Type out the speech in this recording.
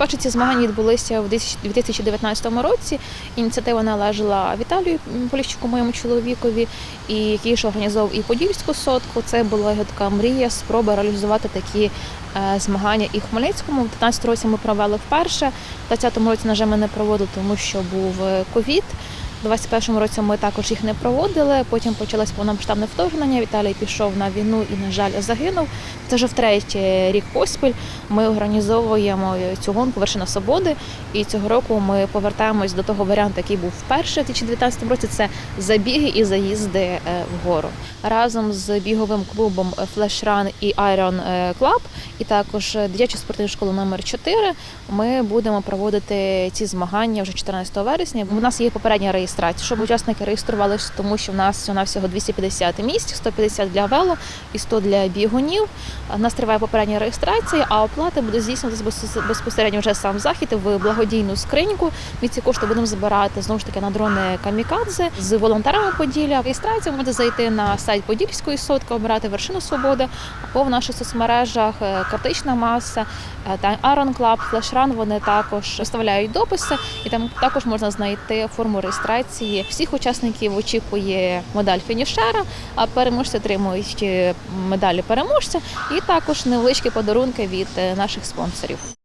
Перші ці змагання відбулися в 2019 році. Ініціатива належала Віталію Поліщуку, моєму чоловікові, і який ж організовував і Подільську сотку. Це була його така мрія, спроба реалізувати такі е, змагання і в Хмельницькому. В 2019 році ми провели вперше. В 2020 році, на жаль, ми не проводили, тому що був е, ковід. У 21-му році ми також їх не проводили. Потім почалось повномасштабне вторгнення. Віталій пішов на війну і, на жаль, загинув. Це вже втретє рік поспіль. Ми організовуємо цю гонку Вершина Свободи. І цього року ми повертаємось до того варіанту, який був вперше в 2019 році. Це забіги і заїзди е, вгору. Разом з біговим клубом Flash Run і Iron Club, і також дитячу спортивну школу номер 4 Ми будемо проводити ці змагання вже 14 вересня. У нас є попередня реєстрація, щоб учасники реєструвалися, тому що в нас всього всього 250 місць, 150 для вело і 100 для бігунів. У нас триває попередня реєстрація, а оплата буде здійснюватися безпосередньо вже сам захід в благодійну скриньку. Ми ці кошти будемо збирати знову ж таки на дрони камікадзе з волонтерами Поділля. Реєстрація можете зайти на сайт Подільської сотки, обирати вершину свободи або в наших соцмережах е, критична маса е, та Club, Flash Run, Вони також виставляють дописи, і там також можна знайти форму реєстрації. Всіх учасників очікує медаль фінішера, а переможці отримують медалі переможця і також невеличкі подарунки від е, наших спонсорів.